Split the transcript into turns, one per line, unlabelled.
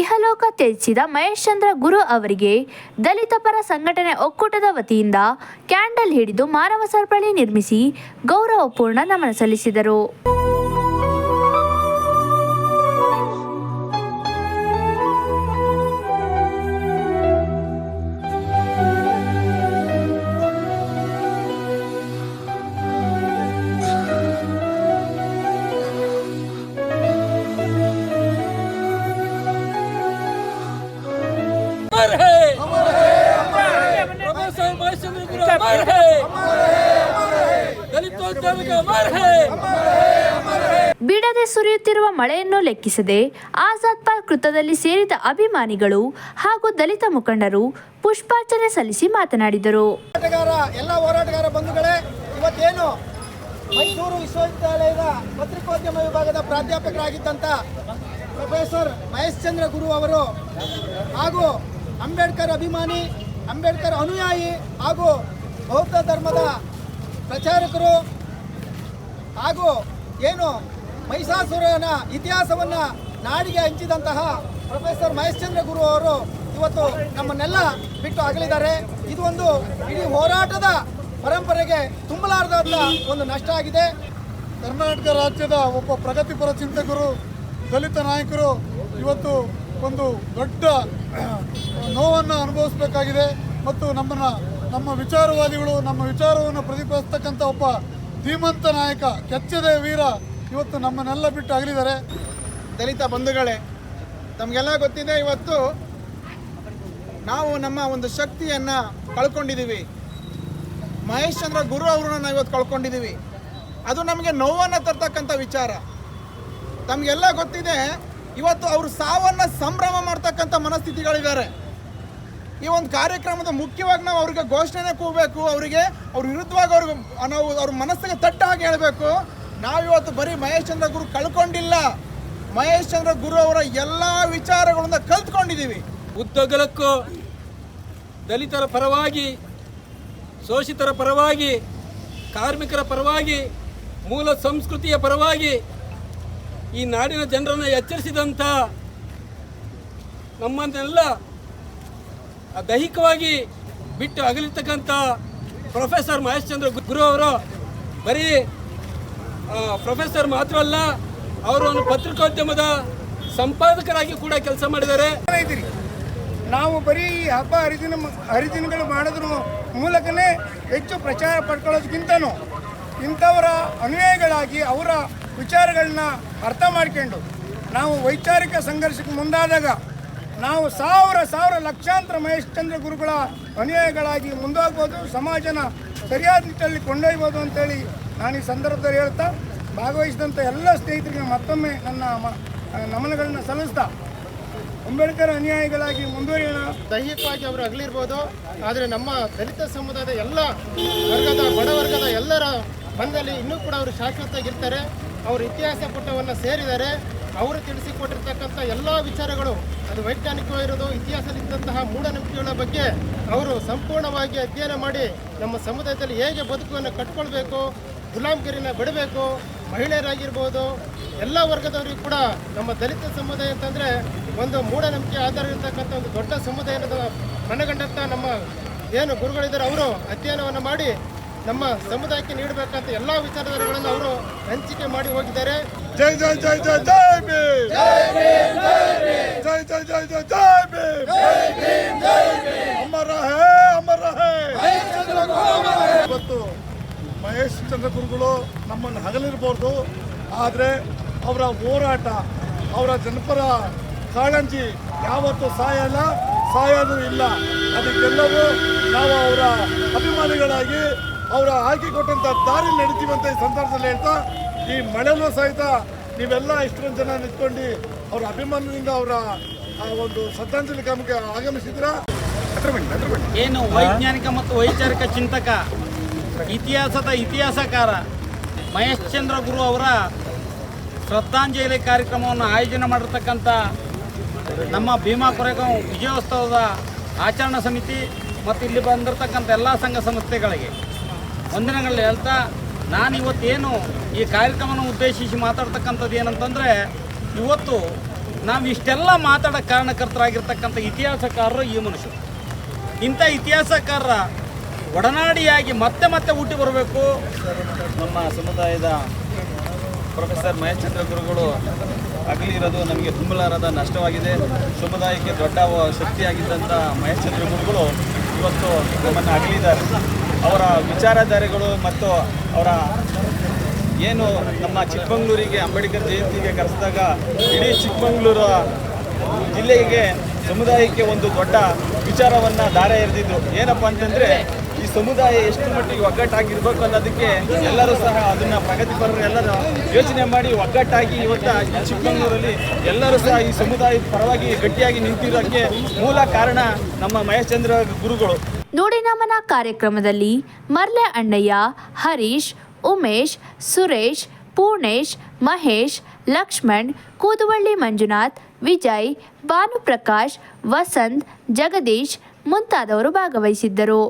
ಇಹಲೋಕ ತ್ಯಜಿಸಿದ ಮಹೇಶ್ ಚಂದ್ರ ಗುರು ಅವರಿಗೆ ದಲಿತ ಪರ ಸಂಘಟನೆ ಒಕ್ಕೂಟದ ವತಿಯಿಂದ ಕ್ಯಾಂಡಲ್ ಹಿಡಿದು ಮಾನವ ಸರಪಳಿ ನಿರ್ಮಿಸಿ ಗೌರವಪೂರ್ಣ ನಮನ ಸಲ್ಲಿಸಿದರು. ಬಿಡದೆ ಸುರಿಯುತ್ತಿರುವ ಮಳೆಯನ್ನು ಲೆಕ್ಕಿಸದೆ ಆಜಾದ್ ಪಾರ್ಕ್ ವೃತ್ತದಲ್ಲಿ ಸೇರಿದ ಅಭಿಮಾನಿಗಳು ಹಾಗೂ ದಲಿತ ಮುಖಂಡರು ಪುಷ್ಪಾರ್ಚನೆ ಸಲ್ಲಿಸಿ ಮಾತನಾಡಿದರು.
ಎಲ್ಲ ಹೋರಾಟಗಾರ ಬಂಧುಗಳೇ ಇವತ್ತೇನು ಮೈಸೂರು ವಿಶ್ವವಿದ್ಯಾಲಯದ ಪತ್ರಿಕೋದ್ಯಮ ವಿಭಾಗದ ಪ್ರಾಧ್ಯಾಪಕರಾಗಿದ್ದಂಥ ಪ್ರೊಫೆಸರ್ ಮಹೇಶ್ ಚಂದ್ರ ಗುರು ಅವರು ಹಾಗೂ ಅಂಬೇಡ್ಕರ್ ಅಭಿಮಾನಿ ಅಂಬೇಡ್ಕರ್ ಅನುಯಾಯಿ ಹಾಗೂ ಬೌದ್ಧ ಧರ್ಮದ ಪ್ರಚಾರಕರು ಹಾಗೂ ಏನು ಮಹಿಷಾಸುರನ ಇತಿಹಾಸವನ್ನು ನಾಡಿಗೆ ಹಂಚಿದಂತಹ ಪ್ರೊಫೆಸರ್ ಮಹೇಶ್ ಚಂದ್ರ ಗುರು ಅವರು ಇವತ್ತು ನಮ್ಮನ್ನೆಲ್ಲ ಬಿಟ್ಟು ಅಗಲಿದ್ದಾರೆ. ಇದು ಒಂದು ಇಡೀ ಹೋರಾಟದ ಪರಂಪರೆಗೆ ತುಂಬಲಾರದಂತ ಒಂದು ನಷ್ಟ ಆಗಿದೆ.
ಕರ್ನಾಟಕ ರಾಜ್ಯದ ಒಬ್ಬ ಪ್ರಗತಿಪರ ಚಿಂತಕರು, ದಲಿತ ನಾಯಕರು ಇವತ್ತು ಒಂದು ದೊಡ್ಡ ನೋವನ್ನು ಅನುಭವಿಸಬೇಕಾಗಿದೆ. ಮತ್ತು ನಮ್ಮನ್ನು, ನಮ್ಮ ವಿಚಾರವಾದಿಗಳು ನಮ್ಮ ವಿಚಾರವನ್ನು ಪ್ರತಿಪಾದಿಸ್ತಕ್ಕಂಥ ಒಬ್ಬ ಧೀಮಂತ ನಾಯಕ ಕೆಚ್ಚದ ವೀರ ಇವತ್ತು ನಮ್ಮನ್ನೆಲ್ಲ ಬಿಟ್ಟು ಅಗಲಿದ್ದಾರೆ.
ದಲಿತ ಬಂಧುಗಳೇ, ತಮಗೆಲ್ಲ ಗೊತ್ತಿದೆ ಇವತ್ತು ನಾವು ನಮ್ಮ ಒಂದು ಶಕ್ತಿಯನ್ನು ಕಳ್ಕೊಂಡಿದ್ದೀವಿ. ಮಹೇಶ್ ಚಂದ್ರ ಗುರು ಅವರನ್ನ ನಾವು ಇವತ್ತು ಕಳ್ಕೊಂಡಿದ್ದೀವಿ. ಅದು ನಮಗೆ ನೋವನ್ನು ತರ್ತಕ್ಕಂಥ ವಿಚಾರ. ತಮಗೆಲ್ಲ ಗೊತ್ತಿದೆ, ಇವತ್ತು ಅವರು ಸಾವನ್ನು ಸಂಭ್ರಮ ಮಾಡ್ತಕ್ಕಂಥ ಮನಸ್ಥಿತಿಗಳಿದ್ದಾರೆ. ಈ ಒಂದು ಕಾರ್ಯಕ್ರಮದ ಮುಖ್ಯವಾಗಿ ನಾವು ಅವ್ರಿಗೆ ಘೋಷಣೆನೇ ಕೂಗಬೇಕು, ಅವರಿಗೆ ಅವ್ರ ವಿರುದ್ಧವಾಗಿ ಅವ್ರಿಗೆ ನಾವು ಅವ್ರ ಮನಸ್ಸಿಗೆ ತಟ್ಟ ಹಾಗೆ ಹೇಳಬೇಕು. ನಾವಿವತ್ತು ಬರೀ ಮಹೇಶ್ ಚಂದ್ರ ಗುರು ಕಳ್ಕೊಂಡಿಲ್ಲ. ಮಹೇಶ್ ಚಂದ್ರ ಗುರು ಅವರ ಎಲ್ಲ ವಿಚಾರಗಳನ್ನ ಕಲ್ತ್ಕೊಂಡಿದ್ದೀವಿ
ಉದ್ದಗಲಕ್ಕೂ ದಲಿತರ ಪರವಾಗಿ, ಶೋಷಿತರ ಪರವಾಗಿ, ಕಾರ್ಮಿಕರ ಪರವಾಗಿ, ಮೂಲ ಸಂಸ್ಕೃತಿಯ ಪರವಾಗಿ ಈ ನಾಡಿನ ಜನರನ್ನು ಎಚ್ಚರಿಸಿದಂಥ ನಮ್ಮನ್ನೆಲ್ಲ ದೈಹಿಕವಾಗಿ ಬಿಟ್ಟು ಅಗಲಿರ್ತಕ್ಕಂಥ ಪ್ರೊಫೆಸರ್ ಮಹೇಶ್ ಚಂದ್ರ ಗುರು ಅವರು ಬರೀ ಪ್ರೊಫೆಸರ್ ಮಾತ್ರ ಅಲ್ಲ, ಅವರು ಒಂದು ಪತ್ರಿಕೋದ್ಯಮದ ಸಂಪಾದಕರಾಗಿ ಕೂಡ ಕೆಲಸ ಮಾಡಿದ್ದಾರೆ.
ನಾವು ಬರೀ ಹಬ್ಬ ಹರಿದಿನ ಹರಿದಿನಗಳು ಮಾಡೋದ್ರ ಮೂಲಕನೇ ಹೆಚ್ಚು ಪ್ರಚಾರ ಪಡ್ಕೊಳ್ಳೋದಕ್ಕಿಂತನೂ ಇಂಥವರ ಅನುಯಾಯಿಗಳಾಗಿ ಅವರ ವಿಚಾರಗಳನ್ನ ಅರ್ಥ ಮಾಡ್ಕೊಂಡು ನಾವು ವೈಚಾರಿಕ ಸಂಘರ್ಷಕ್ಕೆ ಮುಂದಾದಾಗ ನಾವು ಸಾವಿರ ಸಾವಿರ ಲಕ್ಷಾಂತರ ಮಹೇಶ್ ಚಂದ್ರ ಗುರುಗಳ ಅನುಯಾಯಿಗಳಾಗಿ ಮುಂದಾಗ್ಬೋದು, ಸಮಾಜನ ಸರಿಯಾದ ನಿಟ್ಟಲ್ಲಿ ಕೊಂಡೊಯ್ಬೋದು ಅಂತೇಳಿ ನಾನು ಈ ಸಂದರ್ಭದಲ್ಲಿ ಹೇಳ್ತಾ ಭಾಗವಹಿಸಿದಂಥ ಎಲ್ಲ ಸ್ನೇಹಿತರಿಗೆ ಮತ್ತೊಮ್ಮೆ ನನ್ನ ನಮನಗಳನ್ನು ನಮನಗಳನ್ನ ಸಲ್ಲಿಸ್ತಾ ಅಂಬೇಡ್ಕರ್ ಅನುಯಾಯಿಗಳಾಗಿ ಮುಂದುವರಿಯೋಣ.
ದೈಹಿಕವಾಗಿ ಅವರು ಅಗಲಿರ್ಬೋದು, ಆದರೆ ನಮ್ಮ ದಲಿತ ಸಮುದಾಯದ ಎಲ್ಲ ವರ್ಗದ ಬಡವರ್ಗದ ಎಲ್ಲರ ಬಂದಲ್ಲಿ ಇನ್ನೂ ಕೂಡ ಅವರು ಶಾಶ್ವತವಾಗಿರ್ತಾರೆ. ಅವರು ಇತಿಹಾಸ ಪುಟವನ್ನು ಸೇರಿದ್ದಾರೆ. ಅವರು ತಿಳಿಸಿಕೊಟ್ಟಿರ್ತಕ್ಕಂಥ ಎಲ್ಲ ವಿಚಾರಗಳು, ಅದು ವೈಜ್ಞಾನಿಕವಾಗಿರೋದು, ಇತಿಹಾಸದಲ್ಲಿದ್ದಂತಹ ಮೂಢನಂಬಿಕೆಗಳ ಬಗ್ಗೆ ಅವರು ಸಂಪೂರ್ಣವಾಗಿ ಅಧ್ಯಯನ ಮಾಡಿ ನಮ್ಮ ಸಮುದಾಯದಲ್ಲಿ ಹೇಗೆ ಬದುಕನ್ನು ಕಟ್ಕೊಳ್ಬೇಕು ಗುಲಾಮ್ಗಿರಿನ ಬಿಡಬೇಕು, ಮಹಿಳೆಯರಾಗಿರ್ಬೋದು, ಎಲ್ಲ ವರ್ಗದವರಿಗೂ ಕೂಡ ನಮ್ಮ ದಲಿತ ಸಮುದಾಯ ಅಂತಂದರೆ ಒಂದು ಮೂಢನಂಬಿಕೆ ಆಧಾರ ಇರತಕ್ಕಂಥ ಒಂದು ದೊಡ್ಡ ಸಮುದಾಯದ ಮನಗಂಡಂಥ ನಮ್ಮ ಏನು ಗುರುಗಳಿದ್ದಾರೆ, ಅವರು ಅಧ್ಯಯನವನ್ನು ಮಾಡಿ ನಮ್ಮ ಸಮುದಾಯಕ್ಕೆ ನೀಡಬೇಕಂತ ಎಲ್ಲ ವಿಚಾರಧಾರೆಗಳನ್ನು ಅವರು ಹಂಚಿಕೆ ಮಾಡಿ ಹೋಗಿದ್ದಾರೆ.
ಜೈ ಜೈ ಜೈ ಜೈ ಜೈ ಭೀಮ್! ಜೈ ಜೈ ಜೈ ಜೈ ಜೈ ಭೀಮ್! ಅಮರ ಹೇ ಅಮರ ಹೇ! ಇವತ್ತು ಮಹೇಶ್ ಚಂದ್ರ ಗುರುಗಳು ನಮ್ಮನ್ನು ಹಗಲಿರ್ಬೋದು ಆದರೆ ಅವರ ಹೋರಾಟ ಅವರ ಜನಪರ ಕಾಳಂಜಿ ಯಾವತ್ತೂ ಸಾಯಲ್ಲ ಸಾಯೋದು ಇಲ್ಲ. ಅದಕ್ಕೆಲ್ಲವೂ ನಾವು ಅವರ ಅಭಿಮಾನಿಗಳಾಗಿ ಅವರ ಆಯ್ಕೆ ಕೊಟ್ಟಂತ ದಾರಿ ನಡೀತೀವಂತ ಈ ಸಂದರ್ಭದಲ್ಲಿ ಹೇಳ್ತಾ, ಈ ಮಳೆಲೂ ಸಹಿತ ನೀವೆಲ್ಲ ಇಷ್ಟೊಂದು ಜನ ನಿಂತ್ಕೊಂಡು ಅವರ ಅಭಿಮಾನದಿಂದ ಅವರ ಒಂದು ಶ್ರದ್ಧಾಂಜಲಿ ಕ್ರಮಕ್ಕೆ ಆಗಮಿಸಿದ್ರ
ಏನು ವೈಜ್ಞಾನಿಕ ಮತ್ತು ವೈಚಾರಿಕ ಚಿಂತಕ, ಇತಿಹಾಸದ ಇತಿಹಾಸಕಾರ ಮಹೇಶ್ ಚಂದ್ರ ಗುರು ಅವರ ಶ್ರದ್ಧಾಂಜಲಿ ಕಾರ್ಯಕ್ರಮವನ್ನು ಆಯೋಜನೆ ಮಾಡಿರ್ತಕ್ಕಂಥ ನಮ್ಮ ಭೀಮಾ ಕೊರೆಗಾಂವ್ ವಿಜಯೋತ್ಸವದ ಆಚರಣಾ ಸಮಿತಿ ಮತ್ತು ಇಲ್ಲಿ ಬಂದಿರತಕ್ಕಂಥ ಎಲ್ಲ ಸಂಘ ಸಂಸ್ಥೆಗಳಿಗೆ ವಂದನೆಗಳು ಹೇಳ್ತಾ ನಾನು ಇವತ್ತೇನು ಈ ಕಾರ್ಯಕ್ರಮವನ್ನು ಉದ್ದೇಶಿಸಿ ಮಾತಾಡ್ತಕ್ಕಂಥದ್ದು ಏನಂತಂದರೆ, ಇವತ್ತು ನಾವು ಇಷ್ಟೆಲ್ಲ ಮಾತಾಡೋ ಕಾರಣಕರ್ತರಾಗಿರ್ತಕ್ಕಂಥ ಇತಿಹಾಸಕಾರರು ಈ ಮನುಷ್ಯರು. ಇಂಥ ಇತಿಹಾಸಕಾರರ ಒಡನಾಡಿಯಾಗಿ ಮತ್ತೆ ಮತ್ತೆ ಹುಟ್ಟಿ ಬರಬೇಕು.
ನಮ್ಮ ಸಮುದಾಯದ ಪ್ರೊಫೆಸರ್ ಮಹೇಶ್ಚಂದ್ರ ಗುರುಗಳು ಅಗಲಿರೋದು ನಮಗೆ ತುಂಬಲಾರದ ನಷ್ಟವಾಗಿದೆ. ಸಮುದಾಯಕ್ಕೆ ದೊಡ್ಡ ಶಕ್ತಿಯಾಗಿದ್ದಂಥ ಶಕ್ತಿಯಾಗಿದ್ದಂಥ ಮಹೇಶ್ಚಂದ್ರ ಗುರುಗಳು ಇವತ್ತು ನಮ್ಮನ್ನು ಅಗಲಿದ್ದಾರೆ ಅವರ ವಿಚಾರಧಾರೆಗಳು ಮತ್ತು ಅವರ ಏನು ನಮ್ಮ ಚಿಕ್ಕಮಗಳೂರಿಗೆ ಅಂಬೇಡ್ಕರ್ ಜಯಂತಿಗೆ ಕರೆಸಿದಾಗ ಇಡೀ ಚಿಕ್ಕಮಗಳೂರು ಜಿಲ್ಲೆಗೆ, ಸಮುದಾಯಕ್ಕೆ ಒಂದು ದೊಡ್ಡ ವಿಚಾರವನ್ನು ದಾರ ಎರೆದಿದ್ದು. ಏನಪ್ಪ ಅಂತಂದರೆ, ಈ ಸಮುದಾಯ ಎಷ್ಟು ಮಟ್ಟಿಗೆ ಒಗ್ಗಟ್ಟಾಗಿರ್ಬೇಕು ಅನ್ನೋದಕ್ಕೆ ಎಲ್ಲರೂ ಸಹ ಅದನ್ನು ಪ್ರಗತಿಪರರು ಎಲ್ಲರೂ ಯೋಚನೆ ಮಾಡಿ ಒಗ್ಗಟ್ಟಾಗಿ ಇವತ್ತು ಚಿಕ್ಕಮಗಳೂರಲ್ಲಿ ಎಲ್ಲರೂ ಸಹ ಈ ಸಮುದಾಯದ ಪರವಾಗಿ ಗಟ್ಟಿಯಾಗಿ ನಿಂತಿರೋಕ್ಕೆ ಮೂಲ ಕಾರಣ ನಮ್ಮ ಮಹೇಶ್ಚಂದ್ರ ಗುರುಗಳು.
ನುಡಿನಮನ ಕಾರ್ಯಕ್ರಮದಲ್ಲಿ ಮರ್ಲೆ ಅಣ್ಣಯ್ಯ, ಹರೀಶ್, ಉಮೇಶ್, ಸುರೇಶ್, ಪೂರ್ಣೇಶ್, ಮಹೇಶ್, ಲಕ್ಷ್ಮಣ್, ಕೂದುವಳ್ಳಿ ಮಂಜುನಾಥ್, ವಿಜಯ್, ಭಾನುಪ್ರಕಾಶ್, ವಸಂತ್, ಜಗದೀಶ್ ಮುಂತಾದವರು ಭಾಗವಹಿಸಿದ್ದರು.